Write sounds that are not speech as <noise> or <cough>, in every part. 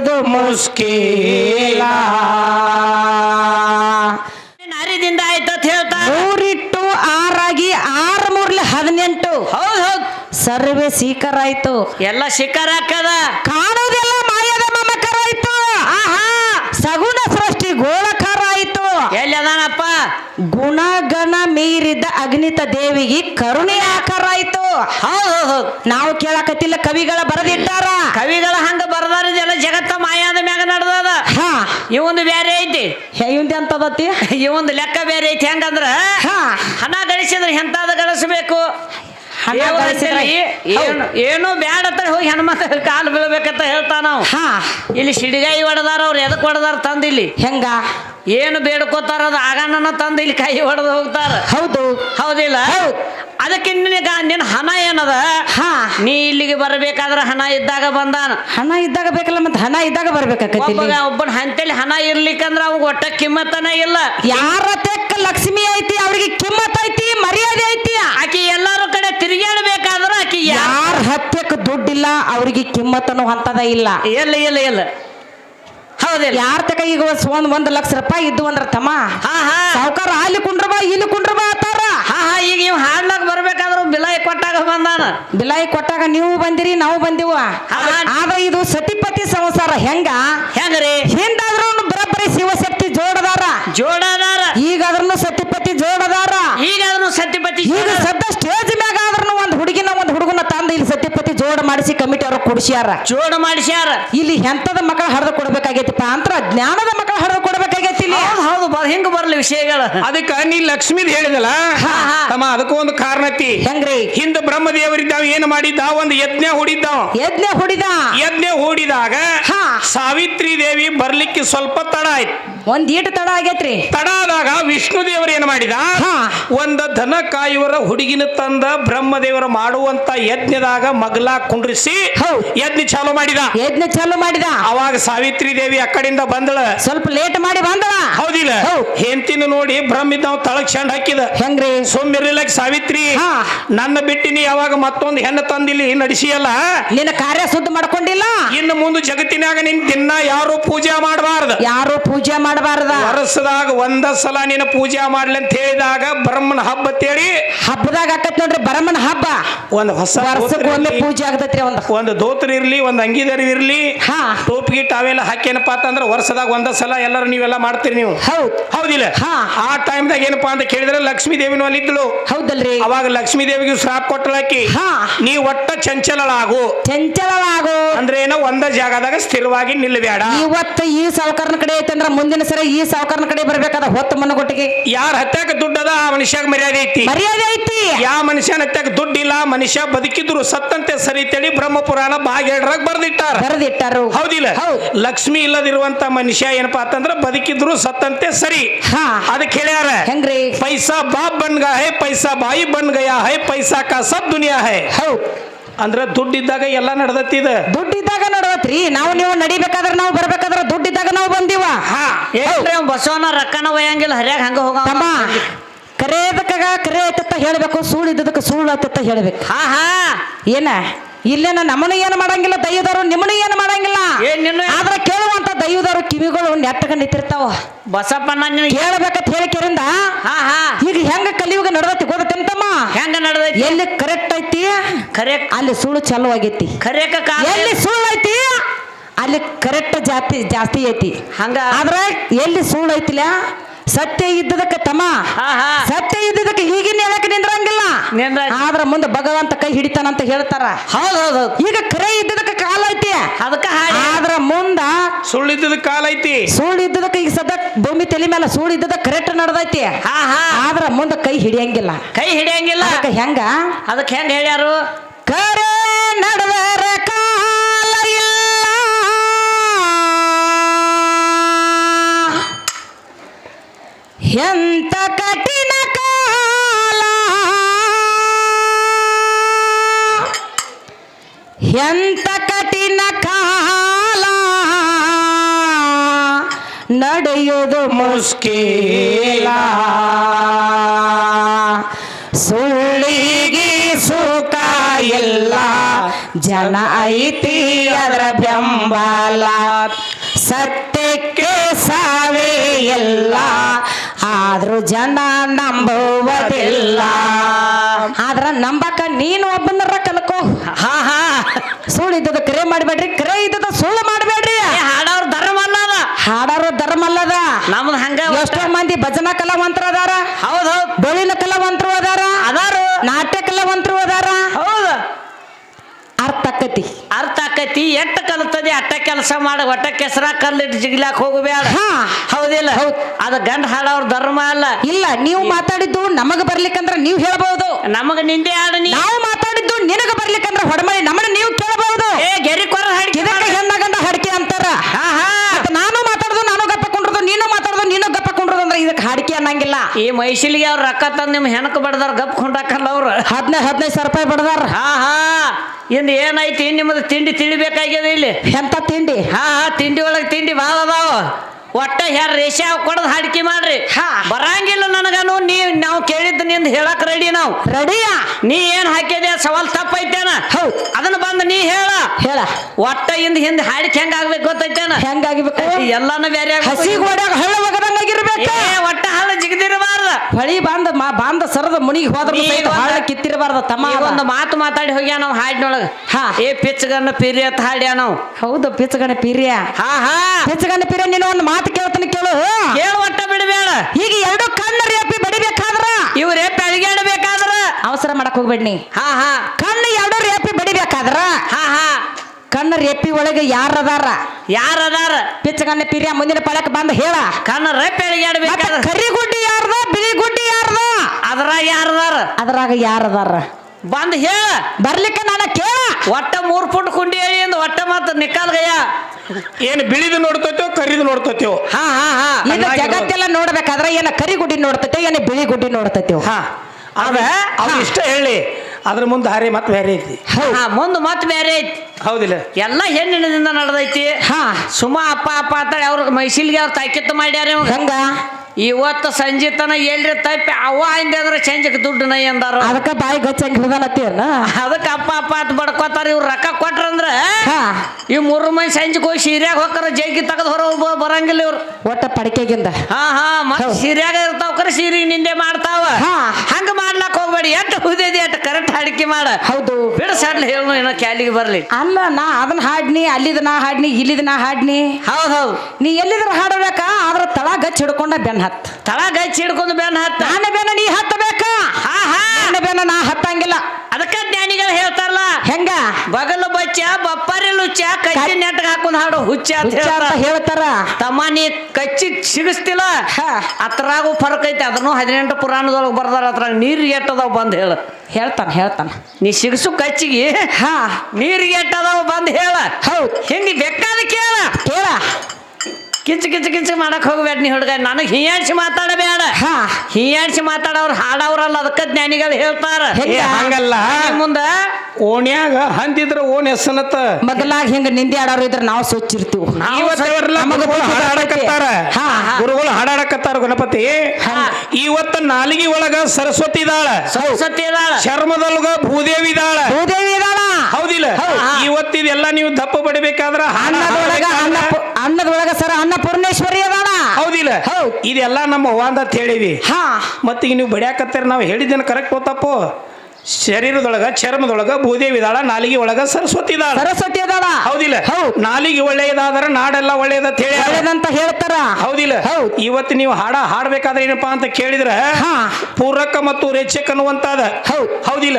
ನಡೆಯೋದು ಮುಷ್ಕೇಲ ಹರಿದಿಂದ ಆಯ್ತು ಅಂತ ಹೇಳ್ತಾ ನೂರಿಟ್ಟು ಆರಾಗಿ ಆರ್ ಮೂರ್ಲಿ ಹದಿನೆಂಟು. ಹೌದು ಹೌದು. ಸರ್ವೆ ಸೀಕರ ಆಯ್ತು. ಎಲ್ಲ ಶಿಖರ ಹಾಕದ. ಕಾಣೋದೆಲ್ಲ ಮಾಯದ ಮಮಕರ ಆಯ್ತು. ಆಹಾ. ಸಗುಣ ಸೃಷ್ಟಿ ಗೋಳಕಾರ ಆಯ್ತು. ಎಲ್ಲಿ ಅದಾನಪ್ಪ? ಗುಣಗಣ ಮೀರಿದ ಅಗ್ನಿತ ದೇವಿಗೆ ಕರುಣೆ ಆಕಾರ ಆಯ್ತು. ಹೌದ್ ನಾವು ಕೇಳಕತ್ತಿಲ್ಲ ಕವಿಗಳ ಬರೆದಿಟ್ಟಾರ ಕವಿಗಳ ಹಂಗ ಬರ್ದಾರ ಜಗತ್ತ ಮಾಯಾದ ಮ್ಯಾಗ ನಡೆದದ. ಹಾ. ಇವಂದು ಬೇರೆ ಐತಿ. ಹೆಂಗಿಂದ ಅಂತ ಬತ್ತಿ? ಇವಂದು ಲೆಕ್ಕ ಬೇರೆ ಐತಿ. ಹೆಂಗಂದ್ರ ಹಾ. ಹಣ ಗಳಿಸಿದ್ರೆ ಎಂತಾದ ಗಳಿಸಬೇಕು? ಏನು ಏನು ಬ್ಯಾಡ ಅಂತ ಹೋಗಿ ಹನುಮಂತ ಕಾಲು ಬೀಳ್ಬೇಕಂತ ಹೇಳ್ತಾನ ನಾವು. ಹಾ. ಇಲ್ಲಿ ಸಿಡಿಗಾಯಿ ಹೊಡೆದಾರ ಅವ್ರು ಎದಕ್ ಹೊಡೆದಾರ ತಂದಿಲ್ಲಿ? ಹೆಂಗ? ಏನು ಬೇಡ್ಕೋತಾರ ಅದು ಆಗಣ್ಣನ ತಂದು ಇಲ್ಲಿ ಕೈ ಹೊಡೆದು ಹೋಗ್ತಾರ. ಹೌದು. ಹೌದಿಲ್ಲ? ಹೌದ್. ಅದಕ್ಕೆ ನಿನಗ ನಿನ್ನ ಹಣ ಏನದ? ಹಾ. ನೀ ಇಲ್ಲಿಗೆ ಬರಬೇಕಾದ್ರೆ ಹಣ ಇದ್ದಾಗ ಬಂದಾನ. ಹಣ ಇದ್ದಾಗ ಬೇಕಲ್ಲ ಮತ್ತೆ ಹಣ ಇದ್ದಾಗ ಬರ್ಬೇಕಾಕತಿ ಒಬ್ಬನ ಹಂತೇಳಿ ಹಣ ಇರ್ಲಿಕ್ಕಂದ್ರೆ ಅವ್ಗ ಒಟ್ಟ ಕಿಮ್ಮತ್ತನ ಇಲ್ಲ. ಯಾರ ತೆಕ್ಕ ಲಕ್ಷ್ಮಿ ಐತಿ ಅವ್ರಿಗೆ ಕಿಮ್ಮತ್ ಐತಿ ಮರ್ಯಾದೆ ಐತಿ? ಆಕಿ ಎಲ್ಲಾರು ಕಡೆ ತಿರುಗಾಡ್ಬೇಕಾದ್ರ ಆಕಿ ಯಾರ ಹತ್ಯಕ್ಕೆ ದುಡ್ಡಿಲ್ಲ ಅವ್ರಿಗೆ ಕಿಮ್ಮತ್ತನು ಹಂತದ ಇಲ್ಲ. ಇಲ್ಲ ಇಲ್ಲ ಇಲ್ಲ. ಯಾರ ತಕ ಈಗ ಒಂದ್ ಒಂದ್ ಲಕ್ಷ ರೂಪಾಯಿ ಇದ್ದು ಅಂದ್ರ ತಮ್ಮ? ಹಾ ಹಾ. ಸಾವುಕಾರ ಅಲ್ಲಿ ಕುಂಡ್ರಬಾ ಇಲ್ಲಿ ಕುಂಡ್ರಬಾ ಹಾ ಈಗ ನೀವು ಹಾಡ್ಲಾಕ್ ಬರ್ಬೇಕಾದ್ರು ಬಿಲಾಯಿ ಕೊಟ್ಟಾಗ ಬಂದಾನ. ಬಿಲಾಯಿ ಕೊಟ್ಟಾಗ ನೀವು ಬಂದಿರಿ ನಾವು ಬಂದಿವ. ಹಾ. ಆದ ಇದು ಸತಿಪತಿ ಸಂಸಾರ ಹೆಂಗ? ಹೆಂಗ್ರಿ? ಹಿಂದಾದ್ರೂ ಬರಬ್ಬರಿ ಶಿವಶಕ್ತಿ ಜೋಡದಾರ. ಜೋಡದಾರ. ಈಗ ಅದ್ರನ್ನು ಸತಿಪತಿ ಜೋಡದಾರ. ಈಗ ಅದನ್ನು ಸತ್ಯಪತಿ ಈಗ ಸದ್ದ ಸ್ಟೇಜ್ ಮ್ಯಾಗ ಆದ್ರೂ ಒಂದ್ ಹುಡುಗಿನ ಒಂದ್ ಹುಡುಗನ ತಂದ ಇಲ್ಲಿ ಸತ್ಯಪತಿ ಜೋಡ ಮಾಡಿಸಿ ಕಮಿಟಿ ಅವ್ರ ಕುಡಿಸ್ಯಾರ. ಚೋಡ ಮಾಡಿಸ್ಯಾರ. ಇಲ್ಲಿ ಎಂತದ ಮಕ್ಕಳ ಹರಿದು ಕೊಡ್ಬೇಕಾಗೈತಿಪ್ಪ? ಅಂತರ ಜ್ಞಾನದ ಮಕ್ಕಳ ಹರಿದು ಕೊಡ್ಬೇಕಾಗೈತಿ ಇಲ್ಲಿ. ಹೌದು ಹೌದು ಬ- ಹಿಂಗ ಬರ್ಲಿ ವಿಷಯಗಳ. ಅದಕ್ಕ ನೀ ಲಕ್ಷ್ಮೀದ್ ಹೇಳಿದಲ್ಲ? ಹಾ, ಹಾ. ತಮ್ಮ ಅದಕ್ಕೂ ಒಂದು ಕಾರಣ ಐತಿ. ಹೆಂಗ್ರಿ? ಹಿಂದ ಬ್ರಹ್ಮದೇವರಿದ್ದಾವ ಏನು ಮಾಡಿದ್ದ? ಒಂದು ಯಜ್ಞ ಹೂಡಿದ್ದಾವ. ಯಜ್ಞ ಹೂಡಿದ? ಯಜ್ಞ ಹೂಡಿದಾಗ ಹಾ. ಸಾವಿತ್ರಿ ದೇವಿ ಬರ್ಲಿಕ್ಕೆ ಸ್ವಲ್ಪ ತಡ ಆಯ್ತು. ಒಂದ್ ಏಟ್ ತಡ ಆಗೇತ್ರಿ. ತಡ ಆದಾಗ ವಿಷ್ಣು ದೇವರು ಏನು ಮಾಡಿದ? ಹಾ. ಒಂದ ದನ ಕಾಯುವರ ಹುಡುಗಿನ ತಂದ ಬ್ರಹ್ಮದೇವರ ಮಾಡುವಂತ ಯಜ್ಞದಾಗ ಮಗಲ ಕುಂಡ್ರಿಸಿ ಹೌದ್. ಯಜ್ಞ ಚಾಲು ಮಾಡಿದ. ಯಜ್ಞ ಚಾಲು ಮಾಡಿದ. ಅವಾಗ ಸಾವಿತ್ರಿ ದೇವಿ ಆ ಕಡೆಯಿಂದ ಬಂದಳ. ಸ್ವಲ್ಪ ಲೇಟ್ ಮಾಡಿ ಬಂದಳ. ಹೌದಿಲ್ಲ. ಹೌದ್. ಹೆಂತಿನ ನೋಡಿ ಬ್ರಹ್ಮ ನಾವು ತಳಗ್ ಚಂಡ್ ಹಾಕಿದ. ಹೆಂಗ್ರಿ? ಸೋಮ್ಯರ್ಲಿಲ್ಲ ಸಾವಿತ್ರಿ. ಹಾ. ನನ್ನ ಬಿಟ್ಟಿನಿ ಯಾವಾಗ ಮತ್ತೊಂದು ಹೆಣ್ಣು ತಂದಿಲ್ಲಿ ನಡೆಸಿಯಲ್ಲ? ನಿನ್ನ ಕಾರ್ಯ ಶುದ್ಧ ಮಾಡ್ಕೊಂಡಿಲ್ಲ. ಇನ್ನು ಮುಂದೆ ಜಗತ್ತಿನಾಗ ನಿನ್ ದಿನ ಯಾರು ಪೂಜೆ ಮಾಡಬಾರ್ದು. ಯಾರು ಪೂಜೆ ಮಾಡಬಾರ್ದ? ವರ್ಷದಾಗ ಒಂದ ಸಲ ನೀನು ಪೂಜೆ ಮಾಡ್ಲಿ ಅಂತ ಹೇಳಿದಾಗ ಬ್ರಹ್ಮನ ಹಬ್ಬ ತೇಳಿ ಹಬ್ಬದಾಗ ಆಕತ್ ನೋಡ್ರಿ ಬ್ರಹ್ಮನ ಹಬ್ಬ. ಒಂದು ಹೊಸ ವರ್ಷಕ್ಕೆ ಒಮ್ಮೆ ಪೂಜೆ ಆಗತೈತ್ರಿ ಒಂದು. ಒಂದು ಧೋತ್ರ ಇರ್ಲಿ ಒಂದು ಅಂಗಿದರಿ ಇರ್ಲಿ. ಹಾ. ಟೋಪಿಗೆ ಟಾವೆಲ್ಲ ಹಾಕೇನಪ್ಪ ಅಂತಂದ್ರೆ ವರ್ಷದಾಗ ಒಂದ ಸಲ ಎಲ್ಲರೂ ನೀವೆಲ್ಲ ಮಾಡ್ತೀರಿ ನೀವು. ಹೌದ್. ಹೌದಿಲ್ಲ ಹಾ. ಆ ಟೈಮ್ದಾಗ ಏನಪ್ಪಾ ಅಂತ ಕೇಳಿದ್ರೆ ಲಕ್ಷ್ಮೀ ದೇವಿನೂ ಅಲ್ಲಿದ್ದಳು. ಹೌದಲ್ರಿ. ಅವಾಗ ಲಕ್ಷ್ಮೀ ದೇವಿಗೆ ಶ್ರಾಪ್ ಕೊಟ್ಟಳಾಕಿ ಹಾ. ನೀ ಒಟ್ಟ ಚಂಚಲಳಾಗು. ಚಂಚಲಳಾಗು. ಅಂದ್ರೆ ಏನೋ ಒಂದ ಜಾಗದಾಗ ಸ್ಥಿರವಾಗಿ ನಿಲ್ಲಬೇಡ. ಇವತ್ತು ಈ ಸಲಕರಣ ಕಡೆ ಐತಂದ್ರ ಮುಂದಿನ ಮನುಷ್ಯನ ಸರ ಈ ಸಾವುಕಾರನ ಕಡೆ ಬರ್ಬೇಕಾದ ಹೊತ್ತು ಮನಗೊಟ್ಟಿಗೆ. ಯಾರ ಹತ್ಯಾಕ ದುಡ್ಡದ ಆ ಮನುಷ್ಯಾಗ ಮರ್ಯಾದೆ ಐತಿ. ಮರ್ಯಾದೆ ಐತಿ. ಯಾ ಮನುಷ್ಯನ ಹತ್ಯಾಕ ದುಡ್ಡಿಲ್ಲ ಮನುಷ್ಯ ಬದುಕಿದ್ರು ಸತ್ತಂತೆ ಸರಿ ತೇಳಿ ಬ್ರಹ್ಮಪುರಾಣ ಭಾಗ ಎರಡರಾಗ ಬರ್ದಿಟ್ಟಾರ. ಬರ್ದಿಟ್ಟಾರು. ಹೌದಿಲ್ಲ? ಲಕ್ಷ್ಮಿ ಇಲ್ಲದಿರುವಂತ ಮನುಷ್ಯ ಏನಪ್ಪಾ ಅಂತಂದ್ರ ಬದುಕಿದ್ರು ಸತ್ತಂತೆ ಸರಿ. ಅದಕ್ಕೆ ಹೇಳ್ಯಾರ ಹೆಂಗ್ರಿ? ಪೈಸಾ ಬಾಬ್ ಗಾ ಹೈ ಪೈಸಾ ಬಾಯಿ ಬನ್ ಗಯಾ ಹೈ ಪೈಸಾ ಕಾ ಸಬ್ ದುನಿಯಾ ಹೈ. ಹೌದು. ಅಂದ್ರೆ ದುಡ್ಡಿದ್ದಾಗ ಎಲ್ಲ ನಡೆದತ್ತಿದ ದುಡ್ಡಿದ್ದಾಗ ನಡ ನಡವತ್ರಿ ನಾವು ನೀವು ನಡಿಬೇಕಾದ್ರೆ ನಾವು ಬರ್ಬೇಕಾದ್ರ ದುಡ್ಡಿದ್ದಾಗ ನಾವು ಬಂದಿವ. ಹಾ ಅವ್ನ್ ಬಸವನ ರಕ್ಕನ ಒಯ್ಯಂಗಿಲ್ಲ ಹರಿಯಾಗ ಹಂಗ ಹೋಗ ತಮ್ಮ ಕರೆಯದಕ್ಕಾಗ ಕರೆ ಆಯ್ತತ್ತ ಹೇಳ್ಬೇಕು ಸುಳ್ಳು ಇದ್ದದಕ್ಕೆ ಸುಳ್ಳು ಆಯ್ತತ್ತ ಹೇಳ್ಬೇಕು. ಹಾ ಹಾ. ಏನ? ಇಲ್ಲೇನ ನಮ್ಮನು ಏನು ಮಾಡಂಗಿಲ್ಲ ದೈವದವರು ನಿಮ್ಮನು ಏನು ಮಾಡಂಗಿಲ್ಲ. ಏನ್ ನಿನ್ನ ಆದ್ರೆ ಕೇಳುವಂತ ದೈವದವರು ಕಿವಿಗಳು ನೆಟ್ಟಗ ನಿಂತಿರ್ತಾವ. ಬಸಪ್ಪಣ್ಣ ನಾನು ಹೇಳ್ಬೇಕಂತ ಹೇಳಿಕೆರಿಂದ ಹಾ ಹಾ. ಈಗ ಹೆಂಗ ಕಲಿಯುಗ ನಡ್ದೈತಿ ಗೊತ್ತಂತಮ್ಮ ಹೆಂಗ ನಡೆದೈತಿ? ಎಲ್ಲಿ ಕರೆಕ್ಟ್ ಐತಿ? ಕರೆಕ್ಟ್ ಅಲ್ಲಿ ಸುಳ್ಳು ಚಾಲು ಆಗೈತಿ. ಕರೆಕ್ಟ್ ಎಲ್ಲಿ ಸುಳ್ಳು ಐತಿ? ಅಲ್ಲಿ ಕರೆಕ್ಟ್ ಜಾತಿ ಜಾಸ್ತಿ ಐತಿ. ಹಂಗ? ಆದ್ರೆ ಎಲ್ಲಿ ಸುಳ್ಳು ಐತಿಲ್ಲ? ಸತ್ಯ ಇದ್ದದಕ್ಕೆ ತಮ್ಮ ಸತ್ಯ ಇದ್ದದಕ್ಕೆ ಈಗಿನ ಹೇಳಕ್ ನಿಂದ್ರಂಗಿಲ್ಲ. ನಿಂದ್ರ- ಆದ್ರ ಮುಂದೆ ಭಗವಂತ ಕೈ ಹಿಡಿತಾನಂತ ಹೇಳ್ತಾರ. ಹೌದೌದು ಹೌದ್ ಹೌದ್. ಈಗ ಕರೆ ಇದ್ದದಕ್ಕೆ ಕಾಲ ಐತಿ. ಅದಕ್ಕ ಹಾಡಿ ಆದ್ರ ಮುಂದ ಸುಳ್ಳಿದ್ದದ ಕಾಲ ಐತಿ. ಸುಳ್ಳು ಇದ್ದದಕ್ಕೆ ಈಗ ಸದ್ಯ ಭೂಮಿ ತಲೆ ಮೇಲೆ ಸುಳ್ಳು ಇದ್ದದ ಕರೆಕ್ಟ್ ನಡೆದೈತಿ. ಆದ್ರ ಮುಂದ ಕೈ ಹಿಡಿಯಂಗಿಲ್ಲ. ಕೈ ಹಿಡಿಯಂಗಿಲ್ಲ. ಅದಕ್ಕೆ ಹೆಂಗ? ಅದಕ್ಕೆ ಹೆಂಗ ಹೇಳ್ಯಾರು? ಕರೆ ನಡೆದರ ಎಂತ ಕಠಿಣ ಕಾಲ? ಎಂತ ಕಠಿಣ ಕಾಲ? ನಡೆಯೋದು ಮುಷ್ಕೇಲ. ಸುಳ್ಳಿಗೆ ಜನ ಐತಿ ಅದರ ಬೆಂಬಲ. ಸತ್ಯಕ್ಕೆ ಸಾವೇ ಇಲ್ಲ. ಆದ್ರೂ ಜನ ನಂಬುವುದಿಲ್ಲ. ಆದ್ರ ನಂಬಕ ನೀನು ಒಬ್ಬನರ ಕಲ್ಕೋ. ಹಾ ಹಾ. ಸುಳ್ಳು ಇದ್ದದ ಕರೆ ಮಾಡಬೇಡ್ರಿ ಕರೆ ಇದ್ದದ ಸುಳ್ಳು ಮಾಡಬೇಡ್ರಿ. ಹಾಡೋರು ಧರ್ಮ ಅಲ್ಲದ. ಹಾಡೋರು ಧರ್ಮ ಅಲ್ಲದ. ನಮ್ದು ಹಂಗ ಎಷ್ಟೋ ಮಂದಿ ಭಜನಾ ಕಲಾವಂತರ ಅದಾರ. ಹೌದ್ ಹೌದ್ ಅದಾರ ಅದಾರು ನಾಟ್ಯ ಕಲಾವಂತರು ಅದಾರ ಹೌದು ಅರ್ಥ ಆಕತಿ ಅರ್ಥ ಆಕತಿ ಎಟ್ಟ ಕಲ್ತದೆ ಅಟ್ಟ ಕೆಲಸ ಮಾಡ ಒಟ್ಟ ಕೆಸರ ಕಲ್ಲಿಟ್ಟು ಜಿಗ್ಲಾಕ್ ಹೋಗಬೇಡ. ಹೌದಿಲ್ಲ? ಹೌದ್. ಅದ ಗಂಡ ಹಾಡವ್ರ ಧರ್ಮ ಅಲ್ಲ. ಇಲ್ಲ ನೀವು ಮಾತಾಡಿದ್ದು ನಮಗ ಬರ್ಲಿಕ್ಕಂದ್ರ ನೀವು ಹೇಳಬಹುದು ನಮಗ ನಿಂದೆ ಆಡ ನೀ. ನಾವು ಮಾತಾಡಿದ್ದು ನಿನಗ ಬರ್ಲಿಕ್ಕಂದ್ರ ಹೊಡಮಳಿ ನಮ್ಮನ್ನ ನೀವು ಕೇಳಬಹುದು ಏ ಗೆರಿ ಕೊರ ಹಾಡಿಕೆ ಇದಕ್ಕೆ ಹೆಣ್ಣ ಗಂಡ ಹಡಿಕೆ ಅಂತಾರ? ಹಾ ಹಾ. ನಾನು ಮಾತಾಡುದು ನಾನು ಗಪ್ಪ ಕೊಂಡ್ರದು ನೀನು ಮಾತಾಡುದು ನೀನು ಗಪ್ಪ ಕೊಂಡ್ರದು ಅಂದ್ರೆ ಇದಕ್ಕೆ ಹಾಡಿಕೆ ಅನ್ನಂಗಿಲ್ಲ. ಈ ಮೈಸಿಲಿಗೆ ಅವ್ರ ರೊಕ್ಕ ತಂದು ನಿಮ್ ಹೆಣಕ್ ಬಡದಾರ ಗಪ್ ಕೊಂಡಾಕಲ್ಲ ಅವ್ರು. ಹದಿನೈದು ಹದಿನೈದು ಸಾವಿರ ರೂಪಾಯಿ ಬಡದಾರ. ಹಾ ಹಾ. ಇನ್ನು ಏನೈತಿ ನಿಮ್ಮದು ತಿಂಡಿ ತಿಳಿಬೇಕಾಗ್ಯದ ಇಲ್ಲಿ? ಎಂತ ತಿಂಡಿ? ಹಾ ಹಾ ತಿಂಡಿ ಒಳಗೆ ತಿಂಡಿ ಭಾಳ ಅದಾವ ಒಟ್ಟ ಯಾರು ರೇಷೆ ಕೊಡದ್ ಹಾಡಿಕೆ ಮಾಡ್ರಿ. ಹಾ. ಬರಂಗಿಲ್ಲ ನನಗನು. ನೀ ನಾವು ಕೇಳಿದ್ದು ನಿಂದ ಹೇಳಕ್ ರೆಡಿ ನಾವು. ರೆಡಿಯಾ? ನೀ ಏನ್ ಹಾಕಿದೆ ಸವಾಲ್ ತಪ್ಪೈತೇನ? ಹೌದು. ಅದನ್ನ ಬಂದು ನೀ ಹೇಳ. ಹೇಳ. ಒಟ್ಟ ಇಂದ ಹಿಂದೆ ಹಾಡಿಕೆ ಹೆಂಗ್ ಆಗ್ಬೇಕು ಗೊತ್ತೈತೇನ? ಹೆಂಗಾಗಿಬೇಕು ಎಲ್ಲಾನು ಬೇರೆ. ಹಸಿ ಗೋಡ್ಯಾಗ ಹಳ್ಳ ಒಗದಂಗಾಗಿರ್ಬೇಕು ಒಟ್ಟ ಹಳ್ಳ ಜಿಗದಿರಬಾರ್ದ. ಹೊಳಿ ಬಾಂದ ಮಾ ಬಾಂದ ಸರದ ಮುನಿಗೆ ಹೋದ್ರ ಈಗ ಕಿತ್ತಿರಬಾರ್ದ ತಮ್ಮ ಈಗ ಒಂದು ಮಾತು ಮಾತಾಡಿ ಹೋಗ್ಯ ನಾವು ಹಾಡಿನೊಳಗ. ಹಾ. ಏ ಪಿಚ್ಚಗನ್ನ ಪಿರಿ ಅಂತ ಹಾಡ್ಯ ನಾವು. ಹೌದು ಪಿಚ್ಚಗಣ ಪೀರ್ಯ. ಹಾ ಹಾ. ಪಿಚ್ಚಗಣ ಪೀರ್ಯ ನೀನು ಒಂದು ಮಾತು ಕೇಳ್ತಾನೆ ಕೇಳು. ಕೇಳು ಒಟ್ಟ ಬಿಡಬೇಡ ಈಗ ಎರಡು ಕಣ್ಣು ರೇಪಿ ಬಡಿಬೇಕಾದ್ರ? ಇವ್ರೇ ಬೆಳಗಾಡಬೇಕಾದ್ರ ಅವಸರ ಮಾಡಕ್ ಹೋಗ್ಬೇಡಿ ನೀ. ಹಾ ಹಾ. ಕಣ್ಣು ಎರಡು ರೇಪಿ ಬಡಿಬೇಕಾದ್ರ? ಹಾ ಹಾ. ಕಣ್ಣು ರೇಪಿ ಒಳಗೆ ಯಾರದಾರ ಯಾರದಾರ ಪಿಚ್ಚಗಣ್ಣ ಪಿರ್ಯ ಮುಂದಿನ ಪಳಕ್ ಬಂದ ಹೇಳ. ಕಣ್ಣ ರೇಪ್ ಮತ್ತೆ ಬೆಳಗಾಡಬೇಕಾದ್ರ ಕರಿ ಗುಡ್ಡಿ ಯಾರ್ದ? ಬಿಳಿ ಗುಡ್ಡಿ ಯಾರದ? ಅದ್ರಾಗ ಯಾರದಾರ? ಅದ್ರಾಗ ಯಾರದಾರ? ಬಂದ್ ಹೇಳ. ಬರ್ಲಿಕ್ಕೆ ನಾನು ಕೇಳ. ಒಟ್ಟ ಮೂರ್ ಫುಟ್ ಕುಂಡಿ ಹೇಳಿ ಅಂದ್ ಒಟ್ಟ ಮತ್ತ ನಿಕ್ಕಾಲ್ಗಯ್ಯ ಏನು ಬಿಳಿದು ನೋಡ್ತೈತೋ ಕರಿದು ನೋಡ್ತೈತೋ? ಹಾ ಹಾ ಹಾ. ಇದು ಹಂಗಾಗಿ ಜಗತ್ತೆಲ್ಲ ನೋಡ್ಬೇಕಾದ್ರ ಏನ ಕರಿ ಗುಡ್ಡಿ ನೋಡ್ತೈತೆ ಏನ ಬಿಳಿ ಗುಡ್ಡಿ ನೋಡ್ತೈತಿ? ಹಾ. ಅದ ಅವ್ರು ಇಷ್ಟ ಹೇಳಿ. ಅದ್ರ ಮುಂದೆ ಹಾರಿ ಮತ್ತೆ ಬೇರೆ ಐತಿ. ಹಾ ಮುಂದ್ ಮತ್ ಬೇರೆ ಐತಿ. ಹೌದಿಲ್ಲ. ಎಲ್ಲ ಹೆಣ್ಣಿನಿಂದ ನಡೆದೈತಿ. ಹಾ. ಸುಮ್ಮ ಅಪ್ಪ ಅಪ್ಪ ಅಂತ ಅವ್ರ ಮೈಸಿಲ್ಗೆ ಅವ್ರ ತಾಯ್ಕಿತ್ತು ಮಾಡ್ಯಾರ ಹೆಂಗ? ಇವತ್ತು ಸಂಜೆ ತನ ಎಲ್ರಿ ತಪ್ಪಿ ಅವ್ವ ಅಂದೆ ಅಂದ್ರೆ ಚಂಜಕ್ ದುಡ್ಡು ನೈ ಅಂದಾರ. ಅದಕ್ಕೆ ಬಾಯಿ ಗಚ್ಚಂಗ್ ಅದಕ್ಕೆ ಅಪ್ಪ ಅಪ್ಪ ಅಂತ ಬಡ್ಕೋತಾರ ಇವ್ರು ರೊಕ್ಕ ಕೊಟ್ರಂದ್ರ ಹಾ. ಈ ಮೂರು ಮಂದಿ ಸಂಜೆಗೆ ಹೋಗಿ ಸೀರ್ಯಾಗ ಹೋಗ್ತಾರ ಜೈಗಿ ತೆಗೆದು ಹೊರ ಬರಂಗಿಲ್ಲ ಇವ್ರು. ಒಟ್ಟ ಪಡಿಕೆಗಿಂದ. ಹಾ ಹಾ ಮತ್ತೆ. ಸೀರ್ಯಾಗ ಇರ್ತಾವ ಕರೆ ಸೀರೆ ನಿಂದೆ ಮಾಡ್ತಾವ. ಹಾ. ಹಂಗ ಮಾಡ್ಲಾಕ್ ಹೋಗ್ಬೇಡಿ ಎಟ್ಟು ಹುದೇದಿ ಹಾಡಿಕೆ ಮಾಡ. ಹೌದು. ಬಿಡಸಾಡ್ಲಿ ಹೇಳು ಏನೋ ಕ್ಯಾಲಿಗೆ ಬರ್ಲಿ. ಅಲ್ಲ ನಾ ಅದನ್ನ ಹಾಡ್ನಿ ಅಲ್ಲಿದ ನಾ ಹಾಡ್ನಿ ಇಲ್ಲಿದ ನಾ ಹಾಡ್ನಿ. ಹೌದ್ ಹೌದು. ನೀ ಎಲ್ಲಿದ್ರ ಹಾಡಬೇಕ? ಆದ್ರ ತಳ ಗಚ್ಚ ಹಿಡ್ಕೊಂಡ ಬೆನ್ ಹತ್ ತಳ ಗಚ್ಚಿ ಹಿಡ್ಕೊಂಡು ಬೆನ್ ಹತ್ತ. ನಾನು ಬೆನ್ನ ನೀ ಹತ್ತಬೇಕ? ಹಾ ಹಾ. ನನ್ನ ಬೆನ್ನ ನಾ ಹತ್ತಂಗಿಲ್ಲ. ಅದಕ್ಕ ಜ್ಞಾನಿಗಳು ಹೇಳ್ತಾರಲ್ಲ ಹೆಂಗ? ಬಗಲು ಬಚ್ಚ ಬಪ್ಪಾರಿ ಲುಚ್ಚ ಕಚ್ಚಿ ನೆಟ್ಗೆ ಹಾಕೊಂಡು ಹಾಡು ಹುಚ್ಚ ಅಂತ ಹುಚ್ಚ ಅಂತ ಹೇಳ್ತಾರ. ಹೇಳ್ತಾರ. ತಮ್ಮ ನೀ ಕಚ್ಚಿ ಸಿಗಿಸ್ತಿಲ್ಲ ಅತ್ರಾಗು ಫರಕ್ ಐತಿ ಅದನ್ನು ಹದಿನೆಂಟು ಪುರಾಣದೊಳಗೆ ಬರ್ದಾರ ಅದ್ರಾಗ ನೀರು ಎಟ್ಟದಾವ್ ಬಂದ್ ಹೇಳ. ಹೇಳ್ತಾನ ಹೇಳ್ತಾನ. ನೀ ಸಿಗಿಸು ಕಚ್ಚಿಗೆ ಹಾ. ನೀರು ಎಟ್ಟದಾವ್ ಬಂದ್ ಹೇಳ. ಹೌದ್. ಹಿಂಗೆ ಬೇಕಾದ ಕೇಳ. ಕೇಳ. ಕಿಚ್ಚು ಕಿಚ್ಚು ಕಿಚ್ಚು ಮಾಡಕ್ ಹೋಗ್ಬೇಡ ನೀ ಹುಡುಗ. ನನಗೆ ಹೀಯಾಡ್ಸಿ ಮಾತಾಡಬೇಡ. ಹೀಯಾಡ್ಸಿ ಮಾತಾಡೋರು ಹಾಡವ್ರಲ್ಲ ಅದಕ್ಕ ಜ್ಞಾನಿಗಳು ಹೇಳ್ತಾರ. ಹಂಗಲ್ಲ. ಮುಂದ? ಓಣ್ಯಾಗ ಹಂದಿದ್ರ ಓಣ್ ಹೆಸನತ್ತ ಮೊದಲಾಗಿ ಹಿಂಗ ನಿಂದಿ ಆಡೋರು ಇದ್ರ ನಾವು ಸೋಚಿರ್ತೀವಿ ಗುರುಗಳು ಹಾಡಾಡಕತ್ತಾರ. ಗಣಪತಿ. ಇವತ್ತ ನಾಲಿಗೆ ಒಳಗ ಸರಸ್ವತಿ ಇದಾಳ. ಸರಸ್ವತಿ ಇದಾಳ ಚರ್ಮದೊಳಗ ಭೂದೇವಿ ಇದಾಳ. ಭೂದೇವಿ ಹೌದಿಲ್ಲ. ಇವತ್ತಿದೆಲ್ಲ ನೀವು ದಪ್ಪ ಪಡಿಬೇಕಾದ್ರ ಅನ್ನದೊಳಗ ಸರ ಅನ್ನಪೂರ್ಣೇಶ್ವರಿ ಪೂರ್ಣೇಶ್ವರಿ ಹೌದಿಲ್ಲ. ಹೌದ್. ಇದೆಲ್ಲ ನಮ್ಮ ಅಂತ ಹೇಳಿವಿ ಹಾ. ಮತ್ತೀಗ ನೀವು ಬಡಿಯಾಕತ್ತೀರ ನಾವು ಹೇಳಿದ್ದೇನೆ ಕರೆಕ್ಟ್ ತಪ್ಪು ಶರೀರದೊಳಗ ಚರ್ಮದೊಳಗ ಭೂದೇವಿದಾಳ ನಾಲಿಗೆ ಒಳಗ ಸರಸ್ವತಿ ಇದಾಳ ಸರಸ್ವತಿ ಅದಾಳ. ಹೌದಿಲ್ಲ? ಹೌದು. ನಾಲಿಗೆ ಒಳ್ಳೆಯದಾದ್ರೆ ನಾಡೆಲ್ಲ ಒಳ್ಳೆಯದಂತ ಹೇಳಿ ಒಳ್ಳೆಯದಂತ ಹೇಳ್ತಾರ. ಹೌದಿಲ್ಲ? ಹೌದು. ಇವತ್ತು ನೀವು ಹಾಡ ಹಾಡ್ಬೇಕಾದ್ರೆ ಏನಪ್ಪಾ ಅಂತ ಕೇಳಿದ್ರ ಹಾ. ಪೂರಕ ಮತ್ತು ರೇಚಕ ಅನ್ನುವಂತಾದ ಹೌದು. ಹೌದಿಲ್ಲ?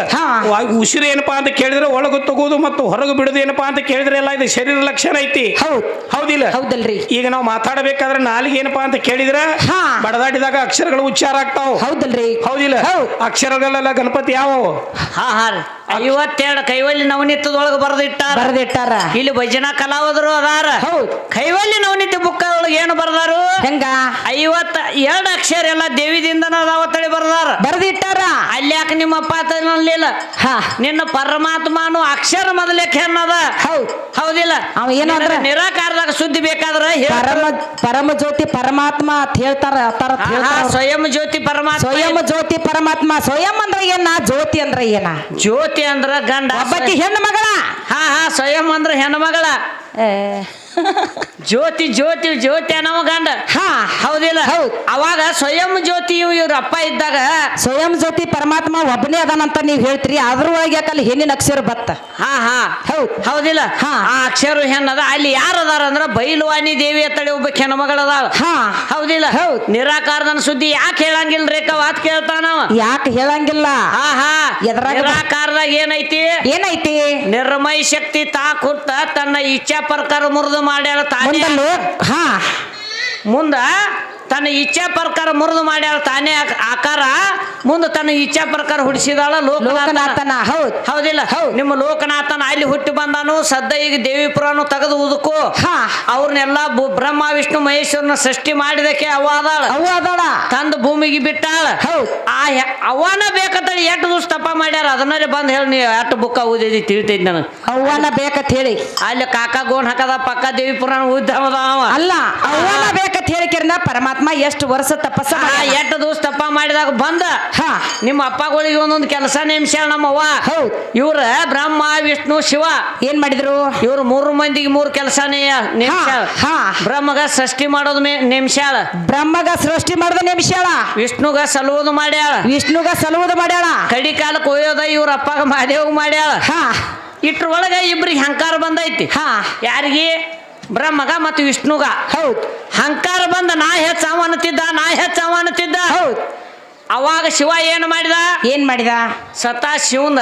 ಉಸಿರು ಏನಪ್ಪಾ ಅಂತ ಕೇಳಿದ್ರೆ ಒಳಗು ತಗೋದು ಮತ್ತು ಹೊರಗು ಬಿಡುದು ಏನಪ್ಪಾ ಅಂತ ಕೇಳಿದ್ರೆ ಎಲ್ಲ ಇದು ಶರೀರ ಲಕ್ಷಣ ಐತಿ. ಹೌದು. ಹೌದಿಲ್ಲ? ಹೌದಲ್ರಿ. ಈಗ ನಾವು ಮಾತಾಡಬೇಕಾದ್ರೆ ನಾಲಿಗೆ ಏನಪ್ಪಾ ಅಂತ ಕೇಳಿದ್ರೆ ಹಾ. ಬಡದಾಡಿದಾಗ ಅಕ್ಷರಗಳು ಉಚ್ಚಾರ ಆಗ್ತಾವ. ಹೌದಲ್ರಿ. ಹೌದಿಲ್ಲ? ಹೌದ್. ಅಕ್ಷರಗಳೆಲ್ಲ ಗಣಪತಿ ಯಾವವು? ಹಾ ಹಾ ರೀ. ಐವತ್ತೆರಡು ಕೈವಲ್ಲಿ ನವನಿತ್ತದೊಳಗೆ ಬರೆದಿಟ್ಟಾರ. ಬರೆದಿಟ್ಟಾರ. ಇಲ್ಲಿ ಭಜನಾ ಕಲಾವಿದರು ಅದಾರ. ಹೌದ್. ಕೈವಲ್ಲಿ ನವನಿತ್ಯ ಬುಕ್ ಒಳಗೆ ಏನು ಬರ್ದಾರು? ಹೆಂಗ? ಐವತ್ತ ಎರಡು ಅಕ್ಷರ ಎಲ್ಲ ದೇವಿದಿಂದ ತಳಿ ಬರ್ದಾರ. ಬರೆದಿಟ್ಟಾರ. ಅಲ್ಲಿ ಯಾಕೆ ನಿಮ್ಮ ಅಪ್ಪ ಅನ್ನಲಿಲ್ಲ. ಹಾ. ನಿನ್ನ ಪರಮಾತ್ಮನು ಅಕ್ಷರ ಮೊದಲಕ್ಕೆ ಅನ್ನದ ಹೌದ್. ಹೌದಿಲ್ಲ? ಅವ ಏನಂದ್ರ? ನಿರಾಕಾರದಾಗ ಸುದ್ದಿ ಬೇಕಾದ್ರ. ಪರಮ ಪರಮ ಜ್ಯೋತಿ ಪರಮಾತ್ಮ ಅಂತ ಹೇಳ್ತಾರ ತರ ಸ್ವಯಂ ಜ್ಯೋತಿ ಪರಮಾತ್ಮ ಸ್ವಯಂ ಜ್ಯೋತಿ ಪರಮಾತ್ಮ ಸ್ವಯಂ ಅಂದ್ರ ಏನ? ಜ್ಯೋತಿ ಅಂದ್ರ ಏನ? ಜ್ಯೋತಿ ಅಂದ್ರ ಗಂಡ. ಒಬ್ಬಾಕಿ ಹೆಣ್ಣು ಮಗಳ. ಹಾ ಹಾ ಸ್ವಯಂ ಅಂದ್ರ ಹೆಣ್ಮಗಳ ಏ, <laughs> ಜ್ಯೋತಿ ಜ್ಯೋತಿ ಜ್ಯೋತಿ ಅನ್ನವ ಗಂಡ ಹಾ. ಹೌದಿಲ್ಲ? ಹೌದು. ಅವಾಗ ಸ್ವಯಂ ಜ್ಯೋತಿ ಇವ್ರ ಅಪ್ಪ ಇದ್ದಾಗ ಸ್ವಯಂ ಜ್ಯೋತಿ ಪರಮಾತ್ಮ ಒಬ್ಬನೇ ಅದಾನಂತ ನೀವ್ ಹೇಳ್ತೀರಿ ಅದ್ರೊಳಗೆ ಯಾಕಲ್ಲಿ ಹೆಣ್ಣಿನ ಅಕ್ಷರ ಬತ್ತ? ಹಾ ಹಾ. ಹೌದ್. ಹೌದಿಲ್ಲ? ಹಾ. ಆ ಅಕ್ಷರ ಹೆಣ್ಣದ ಅಲ್ಲಿ ಯಾರು ಅದಾರ ಅಂದ್ರ ಬೈಲವಾನಿ ದೇವಿ ತಳಿ ಒಬ್ಬ ಕೆನ ಮಗಳದ. ಹಾ. ಹೌದಿಲ್ಲ? ಹೌದ್. ನಿರಾಕಾರದನ ಸುದ್ದಿ ಯಾಕೆ ಹೇಳಂಗಿಲ್ರಿ ಅದ್ ಕೇಳ್ತಾನ ಯಾಕೆ ಹೇಳಂಗಿಲ್ಲ? ಹಾ ಹಾ. ಎದ್ರಾಗ ನಿರಾಕಾರದಾಗ ಏನೈತಿ? ಏನೈತಿ? ನಿರ್ಮಯ ಶಕ್ತಿ ತಾ ಕುರ್ತ ತನ್ನ ಇಚ್ಛಾ ಪ್ರಕಾರ ಮುರಿದು ಮಾಡ್ಯಾಳ ತಾನೇ? ಮುಂದೆ ಹಾ. ಮುಂದ ತನ್ನ ಇಚ್ಛೆ ಪ್ರಕಾರ ಮುರಿದು ಮಾಡ್ಯಾಳ ತಾನೇ ಆಕ- ಆಕಾರ? ಮುಂದೆ ತನ್ನ ಇಚ್ಛಾ ಪ್ರಕಾರ ಹುಡಿಸಿದಾಳ ಲೋಕನಾಥನ. ಹೌದು ಹೌದ್. ಹೌದಿಲ್ಲ? ಹೌದ್. ನಿಮ್ಮ ಲೋಕನಾಥನ ಅಲ್ಲಿ ಹುಟ್ಟಿ ಬಂದಾನು ಸದ್ದ ಈಗ ದೇವಿಪುರನು ತೆಗೆದು ಉದಕು ಅವ್ರನ್ನೆಲ್ಲ ಬ್ರಹ್ಮ ವಿಷ್ಣು ಮಹೇಶ್ವರನ ಸೃಷ್ಟಿ ಮಾಡಿದಕ್ಕೆ ಅವ ಅದಾಳ. ಅವ ಅದಾಳ. ತಂದು ಭೂಮಿಗೆ ಬಿಟ್ಟಾಳ. ಹೌದು. ಆ ಅವನ ಬೇಕಂತೇಳಿ ಎಷ್ಟು ದಿವಸ ತಪ್ಪ ಮಾಡ್ಯಾರ? ಅದನ್ನೇ ಬಂದು ಹೇಳಿ ನೀವು ಎಷ್ಟು ಬುಕ್ಕ ಓದಿದಿ ತಿಳಿತೈತಿ ನನಗೆ. ಅವನ ಬೇಕಂತ ಹೇಳಿ. ಅಲ್ಲಿ ಕಾಕ ಗೋಣ್ ಹಾಕದ ಪಕ್ಕ ದೇವಿ ಪುರಾಣ ಉದ್ದಮದ ಅವ. ಅಲ್ಲ ಬೇಕಂತ ಹೇಳಿ ಹೇಳಿಕಿರ್ನ ಪರಮಾತ್ಮ ಎಷ್ಟು ವರ್ಷ ತಪಸ್ಸ. ಎಷ್ಟು ದಿವಸ ತಪ್ಪ ಮಾಡಿದಾಗ ಬಂದ ಹಾ ನಿಮ್ಮ ಅಪ್ಪಗಳಿಗೆ ಒಂದೊಂದು ಕೆಲಸ ನೇಮಿಸ್ಯಾಳ ನಮ್ಮವ್ವ. ಹೌದು. ಇವ್ರ ಬ್ರಹ್ಮ ವಿಷ್ಣು ಶಿವ. ಏನ್ ಮಾಡಿದ್ರು? ಇವ್ರು ಮೂರು ಮಂದಿಗೆ ಮೂರು ಕೆಲಸನೇ ನೇಮಿಸ್ಯಾಳ. ಹಾ. ಬ್ರಹ್ಮಗ ಸೃಷ್ಟಿ ಮಾಡೋದು ನೇಮಿಸ್ಯಾಳ. ಬ್ರಹ್ಮಗ ಸೃಷ್ಟಿ ಮಾಡೋದು ನೇಮಿಸ್ಯಾಳ? ವಿಷ್ಣುಗ ಸಲುವುದು ಮಾಡ್ಯಾಳ. ವಿಷ್ಣುಗ ಸಲುವುದು ಮಾಡ್ಯಾಳ? ಕಡಿ ಕಾಲಕ್ಕೆ ಕೊಯ್ಯೋದ ಇವ್ರ ಅಪ್ಪಗ ಮಹಾದೇವ್ ಮಾಡ್ಯಾಳ. ಇಟ್ರ ಇಟ್ರೊಳಗ ಇಬ್ರಿಗೆ ಹಂಕಾರ ಬಂದೈತಿ. ಹಾ. ಯಾರಿಗೆ? ಬ್ರಹ್ಮಗ ಮತ್ತು ವಿಷ್ಣುಗ. ಹೌದು. ಹಂಕಾರ ಬಂದ ನಾ ಹೆಚ್ಚ ಅವನತಿದ್ದ ನಾ ಹೆಚ್ಚ ಅವನತಿದ್ದ ಹೌದ್. ಅವಾಗ ಶಿವ ಏನು ಮಾಡಿದ? ಏನ್ ಮಾಡಿದ? ಸತಾ ಶಿವಂದ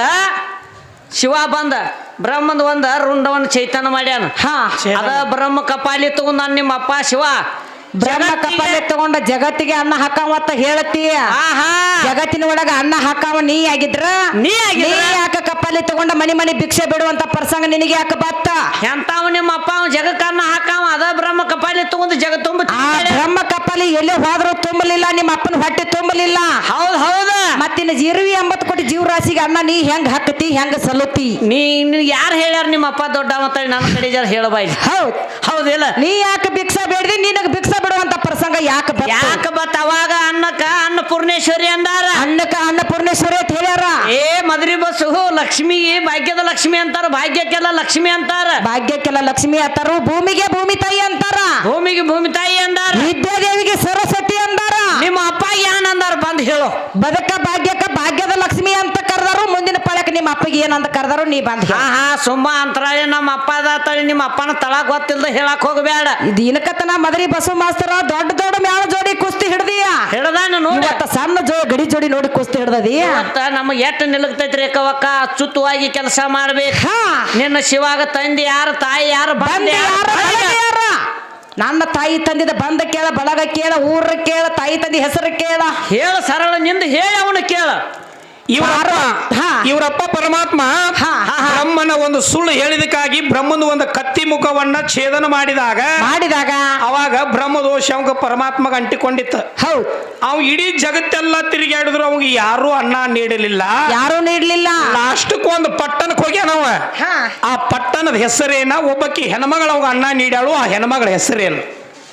ಶಿವ ಬಂದ ಬ್ರಹ್ಮಂದ ಒಂದ ರುಂಡವನ್ನ ಚೈತನ್ಯ ಮಾಡ್ಯಾನ. ಹಾ. ಅದ ಬ್ರಹ್ಮ ಕಪಾಲಿ ತಗೊಂಡ ನಿಮ್ಮ ಅಪ್ಪ ಶಿವ. ಬ್ರಹ್ಮ ಕಪಾಲೆ ತಗೊಂಡ ಜಗತ್ತಿಗೆ ಅನ್ನ ಹಾಕಾವತ್ತ ಹೇಳತ್ತೀಯ ಆಹಾ. ಜಗತ್ತಿನ ಒಳಗ ಅನ್ನ ಹಾಕಾವ ನೀ ಆಗಿದ್ರ? ನೀ? ಯಾಕ ಕಪಾಲಿ ತಗೊಂಡ ಮನಿ ಮನಿ ಭಿಕ್ಷೆ ಬಿಡುವಂತ ಪ್ರಸಂಗ ನಿನಗೆ ಯಾಕೆ ಬತ್ತ? ಎಂತಾವ ನಿಮ್ಮ ಅಪ್ಪ ಅವ ಜಗಕ್ಕನ್ನ ಹಾಕಾವ ಅದ ಬ್ರಹ್ಮ ಕಪಾಲಿ ತಗೊಂಡು ಜಗ ತುಂಬ ಆ ಬ್ರಹ್ಮ ಕಪಾಲಿ ಎಲ್ಲಿ ಹೋದ್ರು ತುಂಬಲಿಲ್ಲ ನಿಮ್ಮ ಅಪ್ಪನ ಹೊಟ್ಟೆ ತುಂಬಲಿಲ್ಲ. ಹೌದ್ ಹೌದ. ಮತ್ತಿನ ಜೀರ್ವಿ ಎಂಬತ್ ಕೋಟಿ ಜೀವರಾಶಿಗೆ ಅನ್ನ ನೀ ಹೆಂಗ್ ಹಾಕತಿ ಹೆಂಗ್ ಸಲುತಿ ನೀ ಯಾರು ಹೇಳ್ಯಾರ ನಿಮ್ಮ ಅಪ್ಪ ದೊಡ್ಡ ಅಂತ ನನ್ನ ಕಡೆ ಜರ ಹೇಳಬಾಯಿ ಹೌದ್. ಹೌದಿಲ್ಲ ನೀ ಯಾಕೆ ಭಿಕ್ಷಾ ಬೇಡ್ದಿ ನಿನಗ ಭಿಕ್ಷಾ ಪ್ರಸಂಗ ಯಾಕೆ ಯಾಕ ಬತ್ ಅವಾಗ ಅನ್ನಕ್ಕ ಅನ್ನಪೂರ್ಣೇಶ್ವರಿ ಅಂದಾರ. ಅನ್ನಕ್ಕ ಅನ್ನಪೂರ್ಣೇಶ್ವರಿ ಅಂತ ಹೇಳ್ಯಾರ. ಏ ಮದ್ರಿ ಬಸ್ಸು ಲಕ್ಷ್ಮಿ ಭಾಗ್ಯದ ಲಕ್ಷ್ಮಿ ಅಂತಾರ ಭಾಗ್ಯಕ್ಕೆಲ್ಲ ಲಕ್ಷ್ಮಿ ಅಂತಾರ. ಭಾಗ್ಯಕ್ಕೆಲ್ಲ ಲಕ್ಷ್ಮಿ ಅಂತಾರ ಭೂಮಿಗೆ ಭೂಮಿ ತಾಯಿ ಅಂತಾರ. ಭೂಮಿಗೆ ಭೂಮಿ ತಾಯಿ ಅಂದಾರ. ವಿದ್ಯಾದೇವಿಗೆ ಸರಸ್ವತಿ ಅಂದಾರ. ನಿಮ್ಮ ಅಪ್ಪ ಏನ್ ಅಂದಾರ ಬಂದ್ ಹೇಳು. ಬದಕ ಭಾಗ್ಯಕ್ಕ ಭಾಗ್ಯದ ಲಕ್ಷ್ಮಿ ಅಂತ ಕರೆದಾರು ಮುಂದಿನ ಪಳಕ್ ನಿಮ್ಮ ಅಪ್ಪಗೆ ಏನಂತ ಕರೆದಾರು ನೀ ಬಂದ ಹಾ ಹಾ ಸುಮ್ಮ ಅಂತರಾಳಿ ನಮ್ಮ ಅಪ್ಪ ಅದಾತಳಿ ನಿಮ್ಮ ಅಪ್ಪನ ತಳ ಗೊತ್ತಿಲ್ದ ಹೇಳಕ್ ಹೋಗಬೇಡ ದಿನಕತನ ಮದರಿ ಬಸವ ಮಾಸ್ತರ ದೊಡ್ಡ ದೊಡ್ಡ ಮ್ಯಾಳ ಜೋಡಿ ಕುಸ್ತಿ ಹಿಡ್ದಿಯ. ಹಿಡ್ದಾನ ನೋಡಿ. ಇವತ್ತ ಸಣ್ಣ ಜೋ ಗಡಿ ಜೋಡಿ ನೋಡಿ ಕುಸ್ತಿ ಹಿಡ್ದದಿ. ಇವತ್ತ ನಮಗೆ ಎಷ್ಟು ನಿಲುಗ್ತೈತ್ರಿ ಕವಕ್ಕ ಅಚ್ಚುತ್ತವಾಗಿ ಕೆಲಸ ಮಾಡ್ಬೇಕು. ಹಾ. ನಿನ್ನ ಶಿವಾಗ ತಂದೆ ಯಾರು ತಾಯಿ ಯಾರು ಬಂದ ಬಂದೆ ಯಾರ? ಬಳಗ ಯಾರ? ನನ್ನ ತಾಯಿ ತಂದಿದ ಬಂದ ಕೇಳ ಬಳಗ ಕೇಳ ಊರ ಕೇಳ ತಾಯಿ ತಂದಿ ಹೆಸರು ಕೇಳ. ಹೇಳ ಸರಳ ನಿಂದ ಹೇಳಿ ಅವನು ಕೇಳ. ಇವರಪ್ಪ ಹಾ. ಇವರಪ್ಪ ಪರಮಾತ್ಮ ಹಾ, ಹಾ, ಹಾ. ಬ್ರಹ್ಮನ ಒಂದು ಸುಳ್ಳು ಹೇಳಿದಕ್ಕಾಗಿ ಬ್ರಹ್ಮನ ಒಂದು ಕತ್ತಿ ಮುಖವನ್ನ ಛೇದನ ಮಾಡಿದಾಗ ಮಾಡಿದಾಗ ಅವಾಗ ಬ್ರಹ್ಮ ದೋಷ ಅವಂಗ ಪರಮಾತ್ಮಗ ಅಂಟಿಕೊಂಡಿತ್ತು. ಹೌದು. ಅವ್ ಇಡೀ ಜಗತ್ತೆಲ್ಲ ತಿರುಗಾಡಿದ್ರು ಅವಾಗ ಯಾರು ಅನ್ನ ನೀಡಲಿಲ್ಲ. ಯಾರು ನೀಡಲಿಲ್ಲ. ಲಾಸ್ಟಕ್ ಒಂದು ಪಟ್ಟಣಕ್ಕೆ ಹೋಗ್ಯಾನವ ಹಾ. ಆ ಪಟ್ಟಣದ ಹೆಸರೇನ? ಒಬ್ಬಕಿ ಹೆಣ್ಮಗಳ ಅವಾಗ ಅನ್ನ ನೀಡ್ಯಾಳು ಆ ಹೆಣ್ಮಗಳ ಹೆಸರೇನು?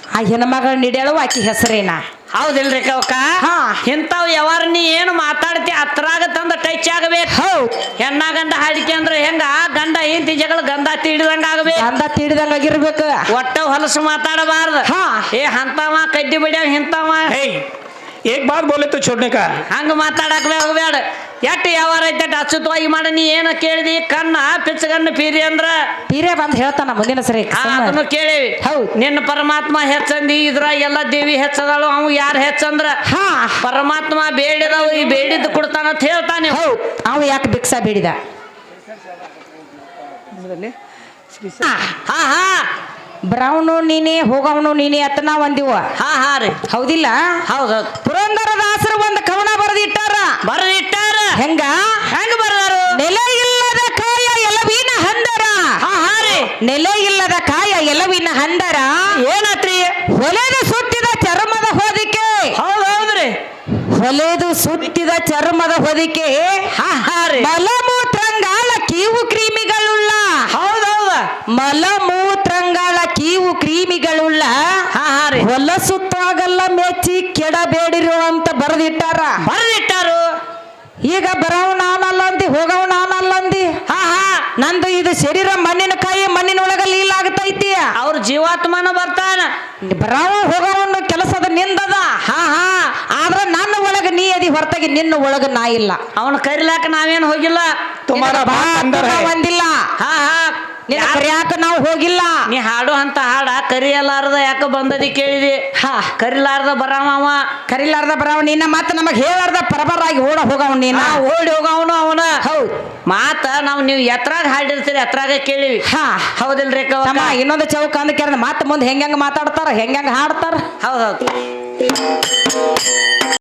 ಆ ಹೆಣ್ಮಗಳ ನೀಡ್ಯಾಳು ಆಕಿ ಹೆಸರೇನ? ಹೌದಿಲ್ರಿ ಕವಕ ಹಾ. ಇಂಥವ್ ಯಾವಾರ ನೀ ಏನು ಮಾತಾಡ್ತಿ ಹತ್ರಾಗ ತಂದ ಟಚ್ ಆಗಬೇಕು ಹೌದ್ ಹೆಣ್ಣ ಗಂಡ ಹಾಡಿಕೆ ಅಂದ್ರೆ ಹೆಂಗ? ಗಂಡ ಹೆಂಡತಿ ಜಗಳ ಗಂಧ ತೀಡಿದಂಗ ಆಗಬೇಕು. ಗಂಧ ತೀಡಿದಂಗ ಆಗಿರ್ಬೇಕು. ಒಟ್ಟ ಹೊಲಸು ಮಾತಾಡಬಾರ್ದು. ಹಾ. ಏ ಹಂತವ ಕಡ್ಡಿ ಬಿಡ್ಯಾವ ಹಿಂತಾವ. ಏಕ್ ಬಾತ್ ಬೋಲಿತ್ತು ಚೋಡ್ನಿಕ ಹಂಗ ಮಾತಾಡಕ್ ಹೋಗ್ಬೇಡ ಎಟ್ಟು ಯಾವಾರ ಐತೆ ಅಚ್ಚುತವಾಗಿ ಮಾಡ ನೀ ಏನ ಕೇಳಿದಿ? ಕಣ್ಣ ಪಿಚ್ಚಗಣ್ಣ ಪೀರಿ ಅಂದ್ರ? ಪೀರೆ ಬಂದ್ ಹೇಳ್ತಾನ ಮುಂದಿನ ಸರಿ. ಅದನ್ನು ಕೇಳೇವಿ ಹೌದ್. ನಿನ್ನ ಪರಮಾತ್ಮ ಹೆಚ್ಚಂದಿ ಇದ್ರ ಎಲ್ಲ ದೇವಿ ಹೆಚ್ಚದಳು ಅವ್ ಯಾರು ಹೆಚ್ಚಂದ್ರ? ಹಾ. ಪರಮಾತ್ಮ ಬೇಡಿದವ್ ಈ ಬೇಡಿದ್ದು ಕೊಡ್ತಾನ ಅಂತ ಹೇಳ್ತಾನೆ ಹೌದ್. ಅವ್ ಯಾಕೆ ಭಿಕ್ಷ ಬೇಡಿದ? ಹಾ, ಹಾ ಹಾ. ಬ್ರೌನು ನೀನೆ ಹೋಗವನು ನೀನೆ ಅತ್ತ ನಾವ್ ಅಂದಿವ ಹಾ ಹಾ ರೀ. ಹೌದಿಲ್ಲ? ಹೌದೌದು ಪುರಂದರದಾಸರು ಒಂದು ಕವನ ಬರೆದಿಟ್ಟಾರ. ಬರ್ದಿಟ್ಟಾರ ಹೆಂಗ? ಹೆಂಗ ಬರ್ದಾರು? ನೆಲೆ ಇಲ್ಲದ ಕಾಯ ಎಲ್ಲವೀನ ಹಂದರ. ನೆಲೆ ಇಲ್ಲದ ಕಾಯ ಎಲವಿನ ಹಂದರ. ಏನಾತ್ರಿ? ಹೊಲೆದು ಸುತ್ತಿದ ಚರ್ಮದ ಹೊದಿಕೆ. ಹೌದೌದ್ರಿ. ಹೊಲೆದು ಸುತ್ತಿದ ಚರ್ಮದ ಹೊದಿಕೆ. ಮಲಮೂತ್ರಂಗಾಳ ಕೀವು ಕ್ರೀಮಿಗಳುಳ್ಳ. ಹೌದೌದ. ಹೌದ ಮಲಮೂತ್ರಂಗಾಳ ಕೀವು ಕ್ರೀಮಿಗಳುಳ್ಳ. ಹೊಲಸುತ್ತಾಗಲ್ಲ ಮೆಚ್ಚಿ ಕೆಡಬೇಡಿರು ಅಂತ ಬರೆದಿಟ್ಟಾರ. ಬರ್ದಿಟ್ಟಾರು. ಈಗ ಬರವ್ ನಾನಲ್ಲ ಅಂದಿ ಹೋಗವ್ ನಾನಲ್ಲ ನಂದು ಇದು ಶರೀರ ಮಣ್ಣಿನ ಕಾಯಿ ಮಣ್ಣಿನ ಒಳಗ ಲೀಲ್ ಆಗ್ತೈತಿ. ಅವ್ರ ಜೀವಾತ್ಮನ ಬರ್ತಾನ. ಬರಾವ ಹೋಗವ ಕೆಲಸದ ನಿಂದದ. ಹಾ ಹಾ ಆದ್ರ ನನ್ನ ಒಳಗ ನೀ ಅದಿ ಹೊರತಾಗಿ ನಿನ್ನ ಒಳಗ ನಾ ಇಲ್ಲ. ಅವನ ಕರಿಲಾಕ ನಾವೇನ್ ಹೋಗಿಲ್ಲ? ತುಮಾರ ನಿನಗ ಬಾ ಬಾತ್ ಅಂದರ್ ಒಂದಿಲ್ಲ ಹಾ. ಹಾ ನಿನ್ನ ಕರಿಯಾಕ ನಾವು ಹೋಗಿಲ್ಲ. ನೀ ಹಾಡು ಅಂತ ಹಾಡ ಕರಿಯಲಾರ್ದ ಯಾಕ ಬಂದದಿ ಕೇಳಿದಿ? ಹಾ. ಕರಿಲಾರ್ದ ಬರಾಮವ ಕರಿಲಾರ್ದ ಬರಾವ ನಿನ್ನ ಮಾತ ನಮಗ್ ಹೇಳಾರ್ದ ಪರಬರಾಗಿ ಓಡ ಹೋಗವ ನೀನ. ಓಡಿ ಹೋಗವನು ಅವನ. ಹೌದ್. ಮಾತ ನಾವು ನೀವು ಎತ್ರಾಗ ಹಾಡಿರ್ತೀರಿ ಎತ್ರಾಗ ಕೇಳಿವಿ. ಹಾ. ಹೌದಿಲ್ರಿ ತಮ್ಮ ಇನ್ನೊಂದು ಚೌಕ ಅಂದ ಕೇಳಿದ ಮಾತ ಮುಂದೆ ಹೆಂಗ್ ಮಾತಾಡ್ತಾರ ಹೆಂಗ್ ಹಾಡ್ತಾರ? ಹೌದೌದು